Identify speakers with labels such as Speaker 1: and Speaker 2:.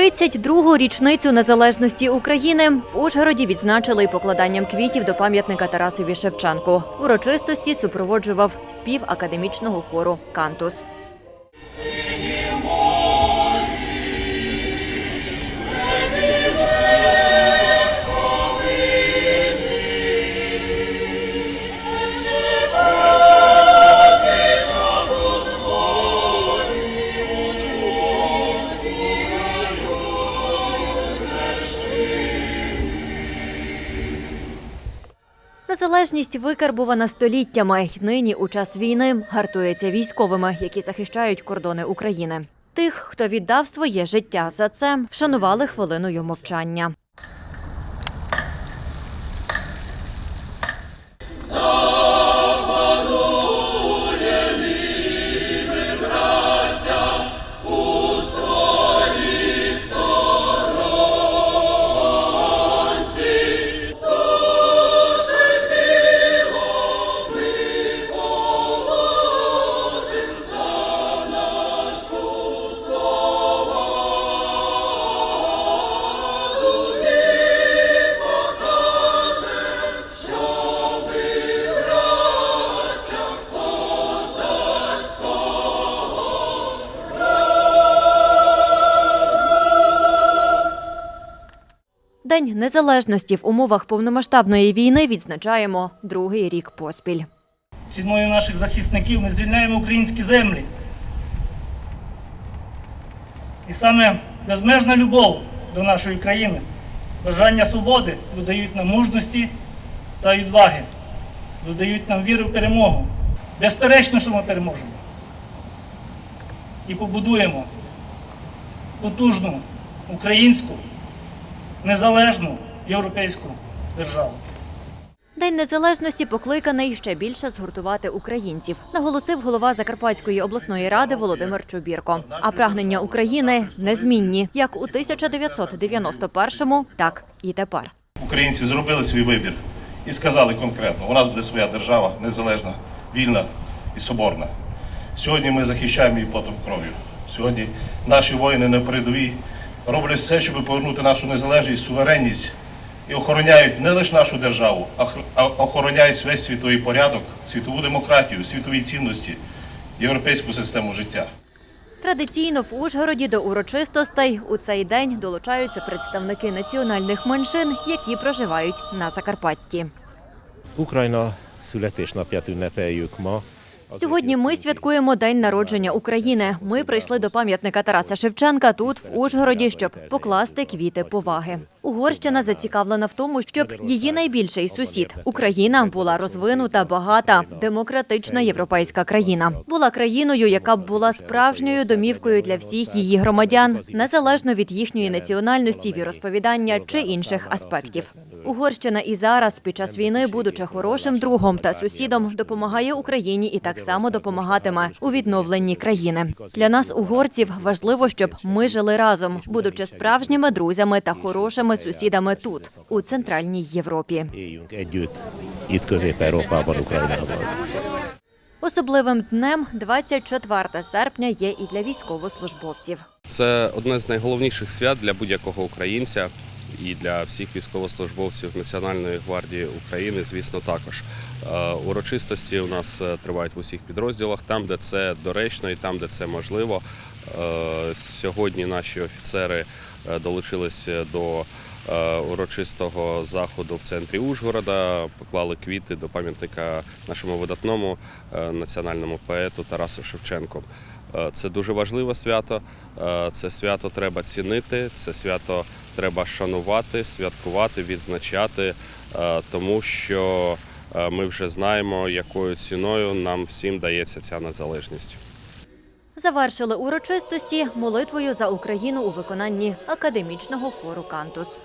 Speaker 1: 32-гу річницю незалежності України в Ужгороді відзначили й покладанням квітів до пам'ятника Тарасові Шевченку. Урочистості супроводжував спів академічного хору Кантус. Незалежність викарбувана століттями нині у час війни гартується військовими, які захищають кордони України. Тих, хто віддав своє життя за це, вшанували хвилиною мовчання. День незалежності в умовах повномасштабної війни відзначаємо другий рік поспіль.
Speaker 2: Ціною наших захисників ми звільняємо українські землі. І саме безмежна любов до нашої країни, бажання свободи додають нам мужності та відваги, додають нам віру в перемогу. Безперечно, що ми переможемо. І побудуємо потужну українську, незалежну європейську державу.
Speaker 1: День незалежності покликаний ще більше згуртувати українців, наголосив голова Закарпатської обласної ради Володимир Чубірко. А прагнення України незмінні як у 1991-му, так і тепер.
Speaker 3: Українці зробили свій вибір і сказали конкретно: у нас буде своя держава, незалежна, вільна і соборна. Сьогодні ми захищаємо її потом кров'ю. Сьогодні наші воїни на передовій роблять все, щоб повернути нашу незалежність, суверенність і охороняють не лише нашу державу, а охороняють весь світовий порядок, світову демократію, світові цінності, європейську систему життя.
Speaker 1: Традиційно в Ужгороді до урочистостей у цей день долучаються представники національних меншин, які проживають на Закарпатті.
Speaker 4: Ukrajna születésnapját ünnepeljük ma.
Speaker 1: Сьогодні ми святкуємо день народження України. Ми прийшли до пам'ятника Тараса Шевченка тут, в Ужгороді, щоб покласти квіти поваги. Угорщина зацікавлена в тому, щоб її найбільший сусід Україна була розвинута, багата, демократична європейська країна. Була країною, яка б була справжньою домівкою для всіх її громадян, незалежно від їхньої національності, віросповідання чи інших аспектів. Угорщина і зараз, під час війни, будучи хорошим другом та сусідом, допомагає Україні і так само допомагатиме у відновленні країни. Для нас, угорців, важливо, щоб ми жили разом, будучи справжніми друзями та хорошими сусідами тут, у центральній Європі. Особливим днем 24 серпня є і для військовослужбовців.
Speaker 5: Це одне з найголовніших свят для будь-якого українця і для всіх військовослужбовців Національної гвардії України, звісно, також. Е, Урочистості у нас е, тривають в усіх підрозділах, там, де це доречно і там, де це можливо. Е, Сьогодні наші офіцери долучились до урочистого заходу в центрі Ужгорода, поклали квіти до пам'ятника нашому видатному національному поету Тарасу Шевченку. Це дуже важливе свято. Це свято треба цінити, це свято треба шанувати, святкувати, відзначати, е, тому що е, ми вже знаємо, якою ціною нам всім дається ця незалежність.
Speaker 1: Завершили урочистості молитвою за Україну у виконанні академічного хору Кантус.